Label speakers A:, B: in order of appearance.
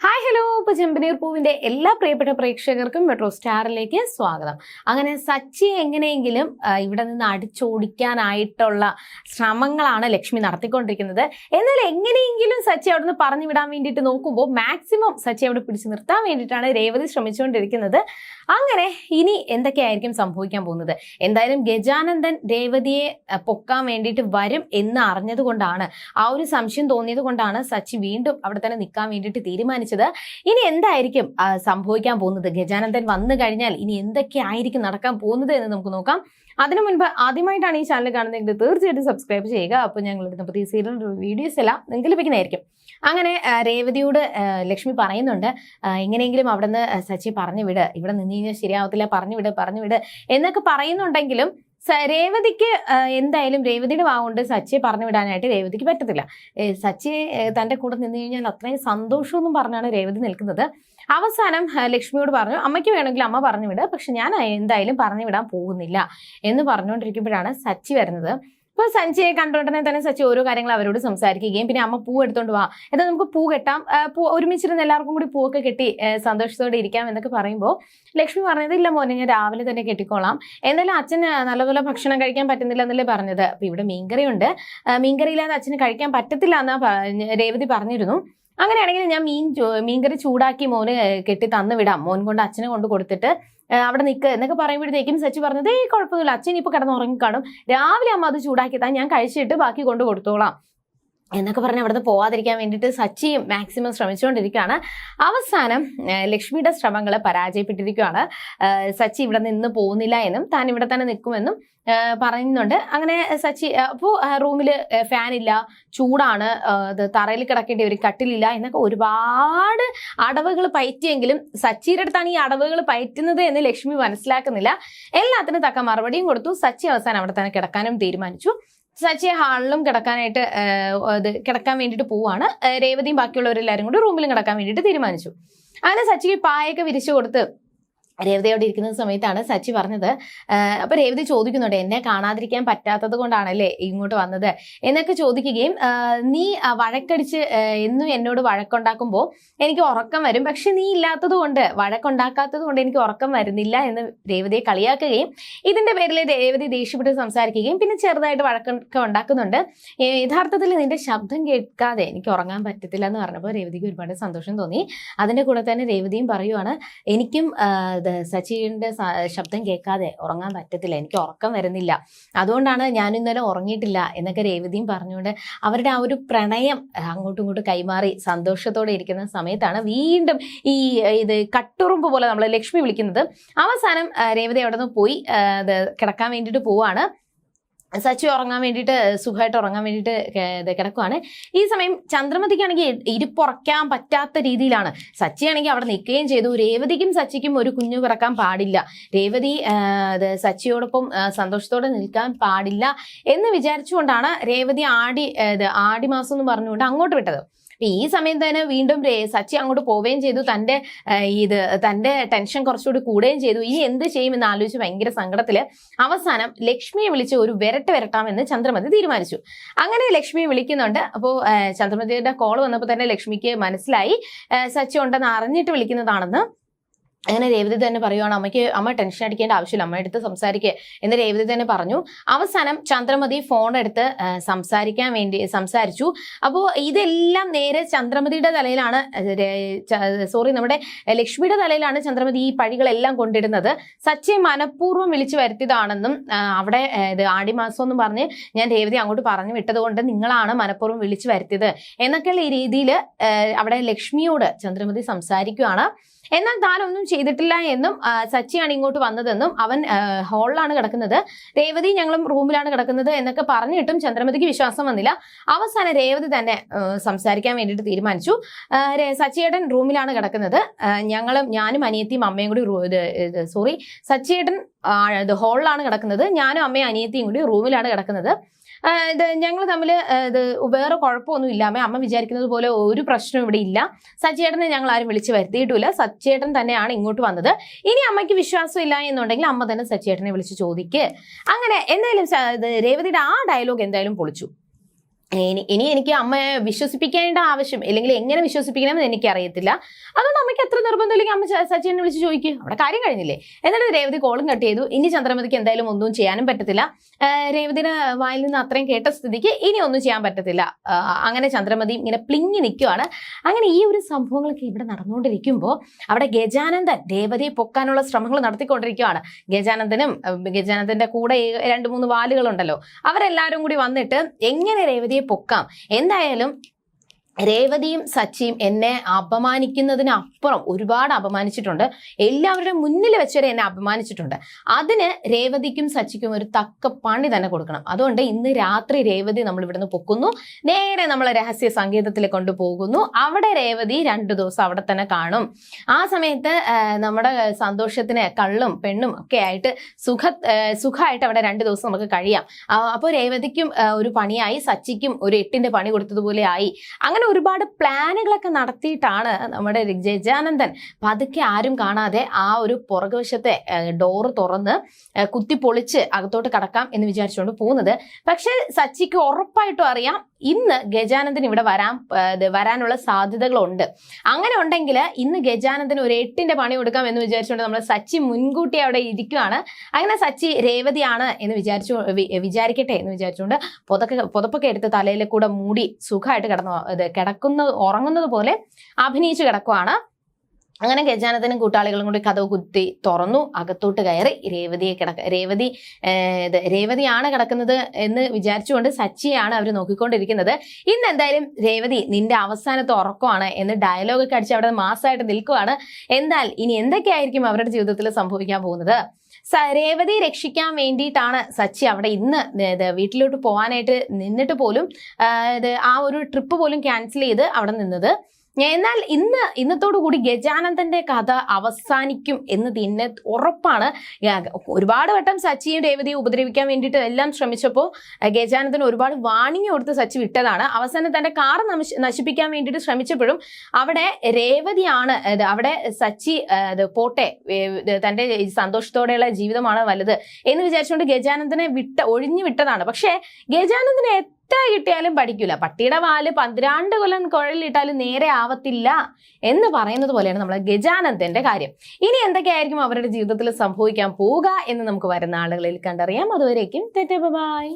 A: Hi hello ഇപ്പൊ ചെമ്പനീർ പൂവിന്റെ എല്ലാ പ്രിയപ്പെട്ട പ്രേക്ഷകർക്കും മെട്രോ സ്റ്റാറിലേക്ക് സ്വാഗതം. അങ്ങനെ സച്ചി എങ്ങനെയെങ്കിലും ഇവിടെ നിന്ന് അടിച്ചോടിക്കാനായിട്ടുള്ള ശ്രമങ്ങളാണ് ലക്ഷ്മി നടത്തിക്കൊണ്ടിരിക്കുന്നത്. എന്നാൽ എങ്ങനെയെങ്കിലും സച്ചി അവിടെ നിന്ന് പറഞ്ഞു വിടാൻ വേണ്ടിയിട്ട് നോക്കുമ്പോൾ മാക്സിമം സച്ചി അവിടെ പിടിച്ചു നിർത്താൻ വേണ്ടിയിട്ടാണ് രേവതി ശ്രമിച്ചുകൊണ്ടിരിക്കുന്നത്. അങ്ങനെ ഇനി എന്തൊക്കെയായിരിക്കും സംഭവിക്കാൻ പോകുന്നത്? എന്തായാലും ഗജാനന്ദൻ രേവതിയെ പൊക്കാൻ വേണ്ടിയിട്ട് വരും എന്ന് അറിഞ്ഞതുകൊണ്ടാണ് ആ ഒരു സംശയം തോന്നിയത് കൊണ്ടാണ് സച്ചി വീണ്ടും അവിടെ തന്നെ നിൽക്കാൻ വേണ്ടിയിട്ട് തീരുമാനിച്ചത്. ഇനി എന്തായിരിക്കും സംഭവിക്കാൻ പോകുന്നത്? ഗജാനന്ദൻ വന്നു കഴിഞ്ഞാൽ ഇനി എന്തൊക്കെ ആയിരിക്കും നടക്കാൻ പോകുന്നത് എന്ന് നമുക്ക് നോക്കാം. അതിനു മുൻപ് ആദ്യമായിട്ടാണ് ഈ ചാനൽ കാണുന്നതെങ്കിൽ തീർച്ചയായിട്ടും സബ്സ്ക്രൈബ് ചെയ്യുക. അപ്പോൾ ഞങ്ങൾ ഇടുന്ന പുതിയ സീരിയൽ വീഡിയോസ് എല്ലാം നിങ്ങൾക്ക് ലഭിക്കുന്നതായിരിക്കും. അങ്ങനെ രേവതിയോട് ലക്ഷ്മി പറയുന്നുണ്ട് എങ്ങനെയെങ്കിലും അവിടെ നിന്ന് സച്ചി പറഞ്ഞു വിട് ഇവിടെ നിന്ന് ശരിയാവത്തില്ല. പറഞ്ഞു വിട് പറഞ്ഞു വിട് എന്നൊക്കെ പറയുന്നുണ്ടെങ്കിലും രേവതിക്ക് എന്തായാലും രേവതിയുടെ വാഗുകൊണ്ട് സച്ചിയെ പറഞ്ഞു വിടാനായിട്ട് രേവതിക്ക് പറ്റത്തില്ല. സച്ചി തന്റെ കൂടെ നിന്ന് കഴിഞ്ഞാൽ അത്രയും സന്തോഷമെന്നും പറഞ്ഞാണ് രേവതി നിൽക്കുന്നത്. അവസാനം ലക്ഷ്മിയോട് പറഞ്ഞു അമ്മയ്ക്ക് വേണമെങ്കിൽ അമ്മ പറഞ്ഞു വിടുക പക്ഷെ ഞാൻ എന്തായാലും പറഞ്ഞു വിടാൻ പോകുന്നില്ല എന്ന് പറഞ്ഞുകൊണ്ടിരിക്കുമ്പോഴാണ് സച്ചി വരുന്നത്. ഇപ്പൊ സഞ്ജയെ കണ്ടുകൊണ്ടനെ തന്നെ സച്ചി ഓരോ കാര്യങ്ങൾ അവരോട് സംസാരിക്കുകയും പിന്നെ അമ്മ പൂ എടുത്തോണ്ട് വാ. എന്താ നമുക്ക് പൂ കെട്ടാം. പൂ ഒരുമിച്ചിരുന്ന് എല്ലാവർക്കും കൂടി പൂവൊക്കെ കെട്ടി സന്തോഷത്തോടെ ഇരിക്കാം എന്നൊക്കെ പറയുമ്പോൾ ലക്ഷ്മി പറഞ്ഞത് ഇല്ല മോനെ ഞാൻ രാവിലെ തന്നെ കെട്ടിക്കോളാം. എന്നാലും അച്ഛന് നല്ലപോലെ ഭക്ഷണം കഴിക്കാൻ പറ്റുന്നില്ല എന്നല്ലേ പറഞ്ഞത്? അപ്പൊ ഇവിടെ മീൻകറി ഉണ്ട് മീൻകറി ഇല്ലാതെ അച്ഛന് കഴിക്കാൻ പറ്റത്തില്ല എന്നാ രേവതി പറഞ്ഞിരുന്നു. അങ്ങനെയാണെങ്കിൽ ഞാൻ മീൻ മീൻകറി ചൂടാക്കി മോന് കെട്ടി തന്നു വിടാം. മോൻ കൊണ്ട് അച്ഛനെ കൊണ്ട് കൊടുത്തിട്ട് അവിടെ നിൽക്ക് എന്നൊക്കെ പറയുമ്പോഴത്തേക്കും സച്ചി പറഞ്ഞത് ഏയ് കുഴപ്പമൊന്നുമില്ല. അച്ഛൻ ഇപ്പൊ കിടന്നുറങ്ങിക്കാണും. രാവിലെ അമ്മ അത് ചൂടാക്കി താ ഞാൻ കഴിച്ചിട്ട് ബാക്കി കൊണ്ടു കൊടുത്തോളാം. എന്നൊക്കെ പറഞ്ഞ് അവിടുന്ന് പോവാതിരിക്കാൻ വേണ്ടിയിട്ട് സച്ചിയും മാക്സിമം ശ്രമിച്ചുകൊണ്ടിരിക്കുകയാണ്. അവസാനം ലക്ഷ്മിയുടെ ശ്രമങ്ങൾ പരാജയപ്പെട്ടിരിക്കുകയാണ്. സച്ചി ഇവിടെ നിന്ന് പോകുന്നില്ല എന്നും താൻ ഇവിടെ തന്നെ നിൽക്കുമെന്നും പറയുന്നുണ്ട്. അങ്ങനെ സച്ചി അപ്പോൾ റൂമിൽ ഫാനില്ല ചൂടാണ് തറയിൽ കിടക്കേണ്ടി ഒരു കട്ടിലില്ല എന്നൊക്കെ ഒരുപാട് അടവുകൾ പയറ്റിയെങ്കിലും സച്ചിയുടെ അടുത്താണ് ഈ അടവുകൾ പയറ്റുന്നത് എന്ന് ലക്ഷ്മി മനസ്സിലാക്കുന്നില്ല. എല്ലാത്തിനും തക്ക മറുപടിയും കൊടുത്തു. സച്ചി അവസാനം അവിടെ തന്നെ കിടക്കാനും തീരുമാനിച്ചു. സച്ചിയെ ഹാളിലും കിടക്കാനായിട്ട് അത് കിടക്കാൻ വേണ്ടിയിട്ട് പോവാണ്. രേവതിയും ബാക്കിയുള്ളവരെല്ലാവരും കൂടി റൂമിലും കിടക്കാൻ വേണ്ടിയിട്ട് തീരുമാനിച്ചു. അങ്ങനെ സച്ചിക്ക് പായൊക്കെ വിരിച്ചു കൊടുത്ത് രേവതി അവിടെ ഇരിക്കുന്ന സമയത്താണ് സച്ചി പറഞ്ഞത്. അപ്പൊ രേവതി ചോദിക്കുന്നുണ്ട് എന്നെ കാണാതിരിക്കാൻ പറ്റാത്തത് കൊണ്ടാണല്ലേ ഇങ്ങോട്ട് വന്നത്? എന്നൊക്കെ ചോദിക്കുകയും നീ വഴക്കടിച്ച് എന്നും എന്നോട് വഴക്കുണ്ടാക്കുമ്പോൾ എനിക്ക് ഉറക്കം വരും. പക്ഷെ നീ ഇല്ലാത്തത് കൊണ്ട് വഴക്കുണ്ടാക്കാത്തത് കൊണ്ട് എനിക്ക് ഉറക്കം വരുന്നില്ല എന്ന് രേവതിയെ കളിയാക്കുകയും ഇതിന്റെ പേരിൽ രേവതി ദേഷ്യപ്പെട്ട് സംസാരിക്കുകയും പിന്നെ ചെറുതായിട്ട് വഴക്കൊക്കെ ഉണ്ടാക്കുന്നുണ്ട്. യഥാർത്ഥത്തിൽ നിന്റെ ശബ്ദം കേൾക്കാതെ എനിക്ക് ഉറങ്ങാൻ പറ്റത്തില്ല എന്ന് പറഞ്ഞപ്പോൾ രേവതിക്ക് ഒരുപാട് സന്തോഷം തോന്നി. അതിന്റെ കൂടെ തന്നെ രേവതിയും പറയുവാണ് എനിക്കും സച്ചിന്റെ ശബ്ദം കേൾക്കാതെ ഉറങ്ങാൻ പറ്റത്തില്ല. എനിക്ക് ഉറക്കം വരുന്നില്ല. അതുകൊണ്ടാണ് ഞാൻ ഇന്നലെ ഉറങ്ങിയിട്ടില്ല എന്നൊക്കെ രേവതിയും പറഞ്ഞുകൊണ്ട് അവരുടെ ആ ഒരു പ്രണയം അങ്ങോട്ടും ഇങ്ങോട്ടും കൈമാറി സന്തോഷത്തോടെ ഇരിക്കുന്ന സമയത്താണ് വീണ്ടും ഈ ഇത് കട്ടുറുമ്പ് പോലെ നമ്മൾ ലക്ഷ്മി വിളിക്കുന്നത്. അവസാനം രേവതി അവിടെ നിന്ന് പോയി കിടക്കാൻ വേണ്ടിയിട്ട് പോവാണ്. സച്ചി ഉറങ്ങാൻ വേണ്ടിയിട്ട് സുഖമായിട്ട് ഉറങ്ങാൻ വേണ്ടിയിട്ട് കിടക്കുവാണ്. ഈ സമയം ചന്ദ്രമതിക്കാണെങ്കിൽ ഇരിപ്പുറക്കാൻ പറ്റാത്ത രീതിയിലാണ്. സച്ചി ആണെങ്കിൽ അവിടെ നിൽക്കുകയും ചെയ്തു. രേവതിക്കും സച്ചിക്കും ഒരു കുഞ്ഞു പിറക്കാൻ പാടില്ല. രേവതി സച്ചിയോടൊപ്പം സന്തോഷത്തോടെ നിൽക്കാൻ പാടില്ല എന്ന് വിചാരിച്ചുകൊണ്ടാണ് രേവതി ആടി ആടി മാസം എന്ന് പറഞ്ഞുകൊണ്ട് അങ്ങോട്ട് വിട്ടത്. ഈ സമയം തന്നെ വീണ്ടും സച്ചി അങ്ങോട്ട് പോവുകയും ചെയ്തു. തന്റെ ആ, ഇത് തന്റെ ടെൻഷൻ കുറച്ചുകൂടി കൂടുകയും ചെയ്തു. ഇനി എന്ത് ചെയ്യുമെന്ന് ആലോചിച്ച് ഭയങ്കര സങ്കടത്തിൽ അവസാനം ലക്ഷ്മിയെ വിളിച്ച് ഒരു വിരട്ട് വിരട്ടാമെന്ന് ചന്ദ്രമതി തീരുമാനിച്ചു. അങ്ങനെ ലക്ഷ്മിയെ വിളിക്കുന്നുണ്ട്. അപ്പോൾ ചന്ദ്രമതിയുടെ കോൾ വന്നപ്പോൾ തന്നെ ലക്ഷ്മിക്ക് മനസ്സിലായി. സച്ചി ഉണ്ടെന്ന് അറിഞ്ഞിട്ട് വിളിക്കുന്നതാണെന്ന് അങ്ങനെ രേവതി തന്നെ പറയുവാണ് അമ്മയ്ക്ക് അമ്മ ടെൻഷൻ അടിക്കേണ്ട ആവശ്യമില്ല അമ്മ എടുത്ത് സംസാരിക്കുക എന്ന് രേവതി തന്നെ പറഞ്ഞു. അവസാനം ചന്ദ്രമതി ഫോൺ എടുത്ത് സംസാരിക്കാൻ വേണ്ടി സംസാരിച്ചു. അപ്പോൾ ഇതെല്ലാം നേരെ ചന്ദ്രമതിയുടെ തലയിലാണ് സോറി നമ്മുടെ ലക്ഷ്മിയുടെ തലയിലാണ് ചന്ദ്രമതി ഈ പഴികളെല്ലാം കൊണ്ടിടുന്നത്. സച്ചെ മനഃപൂർവം വിളിച്ചു വരുത്തിയതാണെന്നും അവിടെ ഇത് ആടിമാസം എന്ന് പറഞ്ഞ് ഞാൻ രേവതി അങ്ങോട്ട് പറഞ്ഞു വിട്ടത് കൊണ്ട് നിങ്ങളാണ് മനഃപൂർവം വിളിച്ചു വരുത്തിയത് എന്നൊക്കെയുള്ള ഈ രീതിയിൽ അവിടെ ലക്ഷ്മിയോട് ചന്ദ്രമതി സംസാരിക്കുകയാണ് എന്നാൽ താൻ ഒന്നും ചെയ്തിട്ടില്ല എന്നും സച്ചിയാണ് ഇങ്ങോട്ട് വന്നതെന്നും അവൻ ഹോളിലാണ് കിടക്കുന്നത്. രേവതി ഞങ്ങളും റൂമിലാണ് കിടക്കുന്നത് എന്നൊക്കെ പറഞ്ഞിട്ടും ചന്ദ്രമതിക്ക് വിശ്വാസം വന്നില്ല. അവസാനം രേവതി തന്നെ സംസാരിക്കാൻ വേണ്ടിയിട്ട് തീരുമാനിച്ചു. സച്ചിയേട്ടൻ റൂമിലാണ് കിടക്കുന്നത്. ഞങ്ങളും ഞാനും അനിയത്തിയും അമ്മയും കൂടി സോറി സച്ചിയേട്ടൻ ഹോളിലാണ് കിടക്കുന്നത്. ഞാനും അമ്മയും അനിയത്തിയും കൂടി റൂമിലാണ് കിടക്കുന്നത്. ഇത് ഞങ്ങൾ തമ്മിൽ ഇത് വേറെ കുഴപ്പമൊന്നും ഇല്ലാമേ. അമ്മ വിചാരിക്കുന്നത് പോലെ ഒരു പ്രശ്നവും ഇവിടെ ഇല്ല. സച്ചേട്ടനെ ഞങ്ങൾ ആരും വിളിച്ചു വരുത്തിയിട്ടില്ല. സച്ചേട്ടൻ തന്നെയാണ് ഇങ്ങോട്ട് വന്നത്. ഇനി അമ്മയ്ക്ക് വിശ്വാസം ഇല്ല എന്നുണ്ടെങ്കിൽ അമ്മ തന്നെ സച്ചേട്ടനെ വിളിച്ച് ചോദിക്ക്. അങ്ങനെ എന്തായാലും രേവതിയുടെ ആ ഡയലോഗ് എന്തായാലും പൊളിച്ചു. ഇനി എനിക്ക് അമ്മയെ വിശ്വസിപ്പിക്കേണ്ട ആവശ്യം അല്ലെങ്കിൽ എങ്ങനെ വിശ്വസിപ്പിക്കണമെന്ന് എനിക്ക് അറിയത്തില്ല അതുകൊണ്ട് അമ്മയ്ക്ക് എത്ര നിർബന്ധമില്ലെങ്കിൽ അമ്മ സച്ചിനെ വിളിച്ച് ചോദിക്കും. അവിടെ കാര്യം കഴിഞ്ഞില്ലേ? എന്നിട്ട് രേവതി കോളും കട്ട് ചെയ്തു. ഇനി ചന്ദ്രമതിക്ക് എന്തായാലും ഒന്നും ചെയ്യാനും പറ്റത്തില്ല. രേവതിയുടെ വായിൽ നിന്ന് അത്രയും കേട്ട സ്ഥിതിക്ക് ഇനി ഒന്നും ചെയ്യാൻ പറ്റത്തില്ല. അങ്ങനെ ചന്ദ്രമതി ഇങ്ങനെ പ്ലിങ്ങി നിൽക്കുവാണ് അങ്ങനെ ഈ ഒരു സംഭവങ്ങളൊക്കെ ഇവിടെ നടന്നുകൊണ്ടിരിക്കുമ്പോൾ അവിടെ ഗജാനന്ദൻ രേവതിയെ പൊക്കാനുള്ള ശ്രമങ്ങൾ നടത്തിക്കൊണ്ടിരിക്കുകയാണ് ഗജാനന്ദനും ഗജാനന്ദന്റെ കൂടെ രണ്ട് മൂന്ന് വാലുകളുണ്ടല്ലോ. അവരെല്ലാവരും കൂടി വന്നിട്ട് എങ്ങനെ രേവതിയെ പൊക്കാം. എന്തായാലും രേവതിയും സച്ചിയും എന്നെ അപമാനിക്കുന്നതിനപ്പുറം ഒരുപാട് അപമാനിച്ചിട്ടുണ്ട്. എല്ലാവരുടെയും മുന്നിൽ വെച്ചവരെ എന്നെ അപമാനിച്ചിട്ടുണ്ട്. അതിന് രേവതിക്കും സച്ചിക്കും ഒരു തക്ക പണി തന്നെ കൊടുക്കണം. അതുകൊണ്ട് ഇന്ന് രാത്രി രേവതി നമ്മൾ ഇവിടുന്ന് പൊക്കുന്നു. നേരെ നമ്മൾ രഹസ്യ സംഗീതത്തിൽ കൊണ്ടുപോകുന്നു. അവിടെ രേവതി രണ്ടു ദിവസം അവിടെ തന്നെ കാണും. ആ സമയത്ത് നമ്മുടെ സന്തോഷത്തിന് കള്ളും പെണ്ണും ഒക്കെ ആയിട്ട് സുഖ സുഖമായിട്ട് അവിടെ രണ്ടു ദിവസം നമുക്ക് കഴിയാം. അപ്പോൾ രേവതിക്കും ഒരു പണിയായി. സച്ചിക്കും ഒരു എട്ടിന്റെ പണി കൊടുത്തതുപോലെ ആയി. അങ്ങനെ ഒരുപാട് പ്ലാനുകളൊക്കെ നടത്തിയിട്ടാണ് നമ്മുടെ ജജാനന്ദൻ പതുക്കെ ആരും കാണാതെ ആ ഒരു പുറകുവശത്തെ ഡോറ് തുറന്ന് കുത്തി കുത്തിപ്പൊളിച്ച് അകത്തോട്ട് കടക്കാം എന്ന് വിചാരിച്ചുകൊണ്ട് പോകുന്നത്. പക്ഷെ സച്ചിക്ക് ഉറപ്പായിട്ടും അറിയാം ഇന്ന് ഗജാനന്ദൻ ഇവിടെ വരാൻ വരാനുള്ള സാധ്യതകളുണ്ട്. അങ്ങനെ ഉണ്ടെങ്കിൽ ഇന്ന് ഗജാനന്ദൻ ഒരു എട്ടിന്റെ പണി കൊടുക്കാം എന്ന് വിചാരിച്ചുകൊണ്ട് നമ്മൾ സച്ചി മുൻകൂട്ടി അവിടെ ഇരിക്കുകയാണ് അങ്ങനെ സച്ചി രേവതിയാണ് എന്ന് വിചാരിച്ചു വിചാരിക്കട്ടെ എന്ന് വിചാരിച്ചുകൊണ്ട് പുതക്കെ പുതപ്പൊക്കെ എടുത്ത് തലയിൽ കൂടെ മൂടി സുഖമായിട്ട് കിടന്നു കിടക്കുന്ന ഉറങ്ങുന്നത് പോലെ അഭിനയിച്ച് കിടക്കുവാണ്. അങ്ങനെ ഗജാനന്ദനും കൂട്ടാളികളും കൂടി കഥവ് കുത്തി തുറന്നു. അകത്തോട്ട് കയറി രേവതിയെ കിടക്ക രേവതി ഇത് രേവതിയാണ് കിടക്കുന്നത് എന്ന് വിചാരിച്ചുകൊണ്ട് സച്ചിയാണ് അവർ നോക്കിക്കൊണ്ടിരിക്കുന്നത്. ഇന്ന് എന്തായാലും രേവതി നിന്റെ അവസാനത്തെ ഉറക്കമാണ് എന്ന് ഡയലോഗ് ഡയലോഗൊക്കെ അടിച്ച് അവിടെ മാസമായിട്ട് നിൽക്കുവാണ്. എന്നാൽ ഇനി എന്തൊക്കെയായിരിക്കും അവരുടെ ജീവിതത്തിൽ സംഭവിക്കാൻ പോകുന്നത്? രേവതി രക്ഷിക്കാൻ വേണ്ടിയിട്ടാണ് സച്ചി അവിടെ ഇന്ന് വീട്ടിലോട്ട് പോകാനായിട്ട് നിന്നിട്ട് പോലും ആ ഒരു ട്രിപ്പ് പോലും ക്യാൻസൽ ചെയ്ത് അവിടെ നിന്നത്. എന്നാൽ ഇന്ന് ഇന്നത്തോടു കൂടി ഗജാനന്ദന്റെ കഥ അവസാനിക്കും എന്ന് തന്നെ ഉറപ്പാണ്. ഒരുപാട് വട്ടം സച്ചിയും രേവതിയെ ഉപദ്രവിക്കാൻ വേണ്ടിയിട്ട് എല്ലാം ശ്രമിച്ചപ്പോൾ ഗജാനന്ദൻ ഒരുപാട് വാണിംഗ് കൊടുത്ത് സച്ചി വിട്ടതാണ്. അവസാനം തന്റെ കാർ നശിപ്പിക്കാൻ വേണ്ടിയിട്ട് ശ്രമിച്ചപ്പോഴും അവിടെ രേവതിയാണ് അവിടെ സച്ചി പോട്ടെ തന്റെ സന്തോഷത്തോടെയുള്ള ജീവിതമാണ് വലുത് എന്ന് വിചാരിച്ചുകൊണ്ട് ഗജാനന്ദനെ വിട്ട ഒഴിഞ്ഞു വിട്ടതാണ്. പക്ഷേ ഗജാനന്ദനെ എത്ര കിട്ടിയാലും പഠിക്കില്ല പട്ടിയുടെ വാൽ പന്ത്രണ്ട് കൊല്ലം കുഴലിട്ടാലും നേരെ ആവത്തില്ല എന്ന് പറയുന്നത് പോലെയാണ് നമ്മളെ ഗജാനന്ദന്റെ കാര്യം. ഇനി എന്തൊക്കെയായിരിക്കും അവരുടെ ജീവിതത്തിൽ സംഭവിക്കാൻ പോവുക എന്ന് നമുക്ക് വരുന്ന ആളുകളിൽ കണ്ടറിയാം. അതുവരേക്കും ബൈ